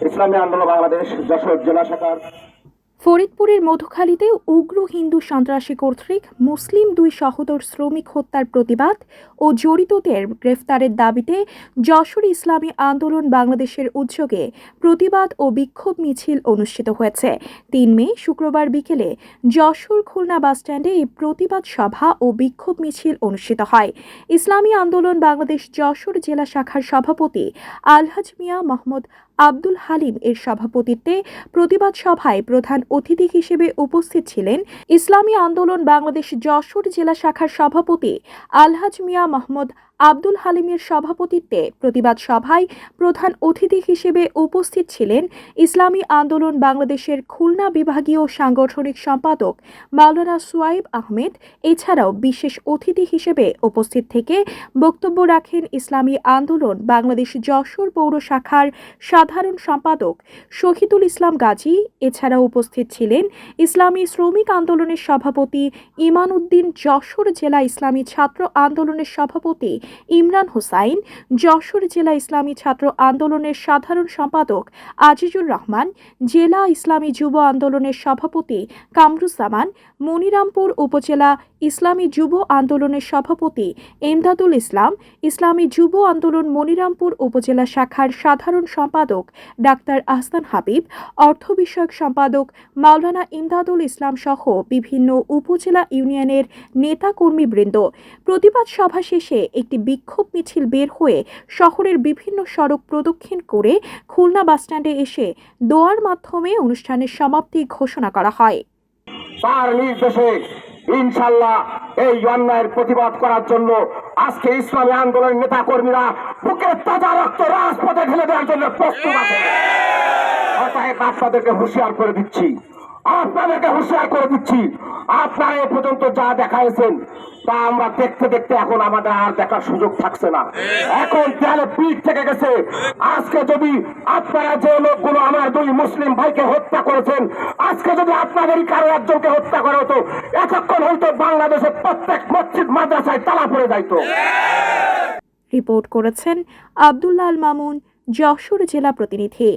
ইসলামী আন্দোলন বাংলাদেশ যশোর জেলা শাখার ফরিদপুরের মধুখালীতে উগ্র হিন্দু সন্ত্রাসী কর্তৃক মুসলিম দুই সহোদর শ্রমিক হত্যার প্রতিবাদ ও জড়িতদের গ্রেফতারের দাবিতে যশোর ইসলামী আন্দোলন বাংলাদেশের উদ্যোগে প্রতিবাদ ও বিক্ষোভ মিছিল অনুষ্ঠিত হয়েছে। তিন মে, শুক্রবার বিকেলে যশোর খুলনা বাসস্ট্যান্ডে এই প্রতিবাদ সভা ও বিক্ষোভ মিছিল অনুষ্ঠিত হয়। ইসলামী আন্দোলন বাংলাদেশ যশোর জেলা শাখার সভাপতি আলহাজ মিয়া মোহাম্মদ আব্দুল হালিম এর সভাপতিত্বে প্রতিবাদ সভায় প্রধান অতিথি হিসেবে উপস্থিত ছিলেন ইসলামী আন্দোলন বাংলাদেশ যশোর জেলা শাখার সভাপতি আলহাজ মিয়া মোহাম্মদ আব্দুল হালিমের সভাপতিত্বে প্রতিবাদ সভায় প্রধান অতিথি হিসেবে উপস্থিত ছিলেন ইসলামী আন্দোলন বাংলাদেশের খুলনা বিভাগীয় সাংগঠনিক সম্পাদক মাওলানা সুয়াইব আহমেদ, এছাড়াও বিশেষ অতিথি হিসেবে উপস্থিত থেকে বক্তব্য রাখেন ইসলামী আন্দোলন বাংলাদেশ যশোর পৌর শাখার সাধারণ সম্পাদক শহীদুল ইসলাম গাজী, এছাড়াও উপস্থিত ছিলেন ইসলামী শ্রমিক আন্দোলনের সভাপতি ইমান উদ্দিন যশোর জেলা ইসলামী ছাত্র আন্দোলনের সভাপতি ইমরান হোসাইন, যশোর জেলা ইসলামী ছাত্র আন্দোলনের সাধারণ সম্পাদক আজিজুর রহমান, জেলা ইসলামী যুব আন্দোলনের সভাপতি কামরুজ্জামান, মনিরামপুর উপজেলা ইসলামী যুব আন্দোলনের সভাপতি এমদাদুল ইসলাম, ইসলামী যুব আন্দোলন মনিরামপুর উপজেলা শাখার সাধারণ সম্পাদক ডাক্তার আহসান হাবিব, অর্থ বিষয়ক সম্পাদক মাওলানা ইমদাদুল ইসলাম সহ বিভিন্ন উপজেলা ইউনিয়নের নেতাকর্মীবৃন্দ। প্রতিবাদ সভা শেষে একটি বিক্ষোভ মিছিল বের হয়ে শহরের বিভিন্ন সড়ক প্রদক্ষিণ করে খুলনা বাসস্ট্যান্ডে এসে দোয়ার মাধ্যমে অনুষ্ঠানের সমাপ্তি ঘোষণা করা হয়। তার নির্দেশে ইনশাল্লাহ এই অন্যায়ের প্রতিবাদ করার জন্য আজকে ইসলামী আন্দোলনের নেতা কর্মীরা তাজা রক্ত রাজপথে ঢেলে দেওয়ার জন্য প্রস্তুত আছে। আপনাদেরকে হুঁশিয়ার করে দিচ্ছি। আপনাদেরকে হুঁশিয়ার করে দিচ্ছি। আপনারা এ পর্যন্ত যা দেখাইছেন, তা আমরা দেখতে দেখতে এখন আমাদের আর দেখার সুযোগ থাকছে না। এখন পিঠ থেকে গেছে। আজকে যদি আপনারা যে লোকগুলো আমার দুই মুসলিম ভাইকে হত্যা করেছেন, আজকে যদি আপনাদেরই কারও একজনকে হত্যা করা হতো, এতক্ষণ হয়তো বাংলাদেশের প্রত্যেক মসজিদ মাদ্রাসায় তালা পড়ে যাইতো। রিপোর্ট করেছেন আবদুল্লাহ মামুন, যশোর জেলা প্রতিনিধি।